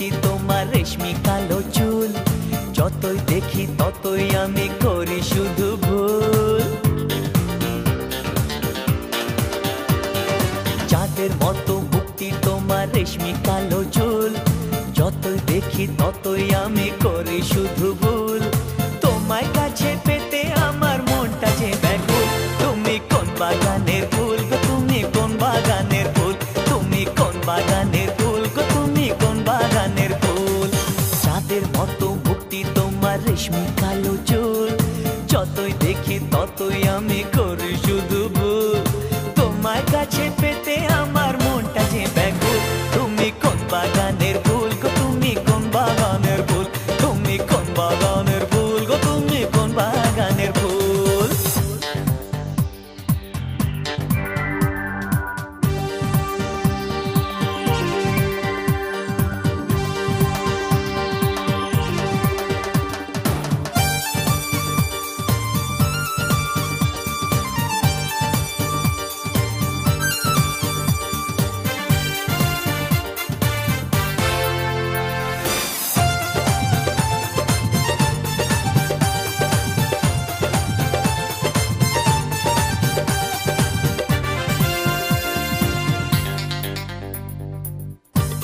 রেশমি কালো চুল। যতই দেখি ততই আমি করি শুধু ভুল। চাঁদের মতো মুক্তি তোমার রেশমি কালো চুল। যতই দেখি ততই আমি করি শুধু ভুল। রেশমি কালো চুল। যতই দেখি ততই আমি করি শুধু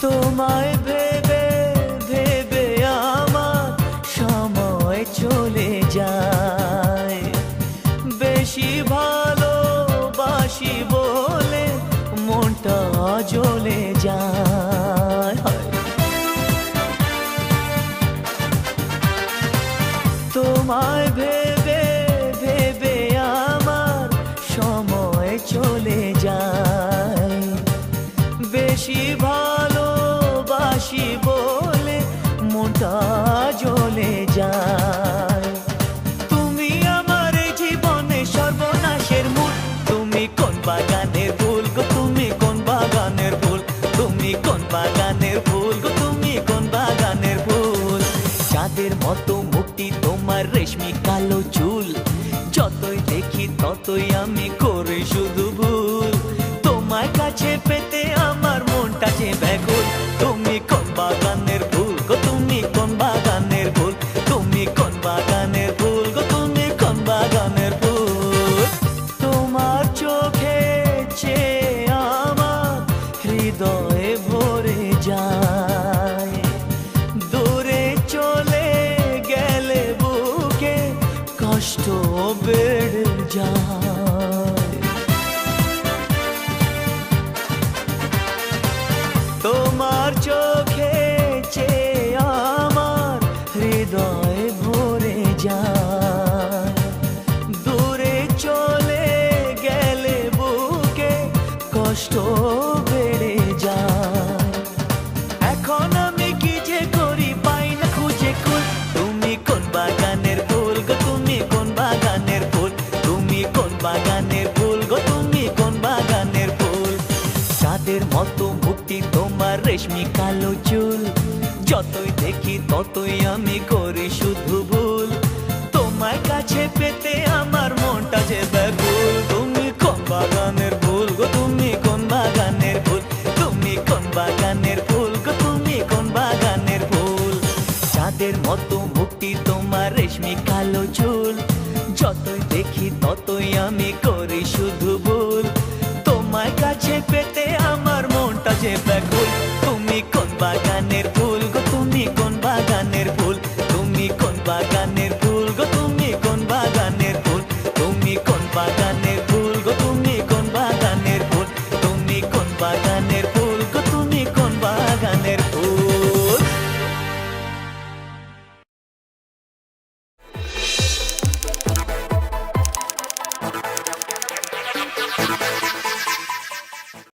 তোমায় ভেবে ভেবে আমার সময় চলে যায় বেশি ভালোবাসি বলে মনটা জ্বলে যায়। তোমায় কোন বাগানের ফুল তুমি কোন বাগানের ফুল? চাঁদের মতো মুক্তি তোমার রেশমি কালো চুল। যতই দেখি ততই আমি করি শুধু হৃদয়ে ভরে যায়। দূরে চলে গেলে বুকে কষ্ট বেড়ে যায়। তোমার চোখে চেয়ে আমার হৃদয় ভরে যায়। দূরে চলে গেলে বুকে কষ্ট বাগানের ফুল। গো, তুমি কোন বাগানের ফুল? চাঁদের মতো মুক্তি তোমার রেশমি কালো চুল। যতই দেখি ততই আমি করি শুধু ভুল। তোমার কাছে পেতে আমার মনটা যে ব্যাকুল। তুমি কোন বাগানের ফুল? গো, তুমি কোন বাগানের ফুল? তুমি কোন বাগানের ফুল? গো, তুমি কোন বাগানের ফুল? চাঁদের মতো মুক্তি তোমার রেশমি কালো চুল। দেখি ততই আমি করি শুধু ভুল। তোমার কাছে পেতে আমার মনটা যে ব্যাকুল। তুমি কোন বাগানের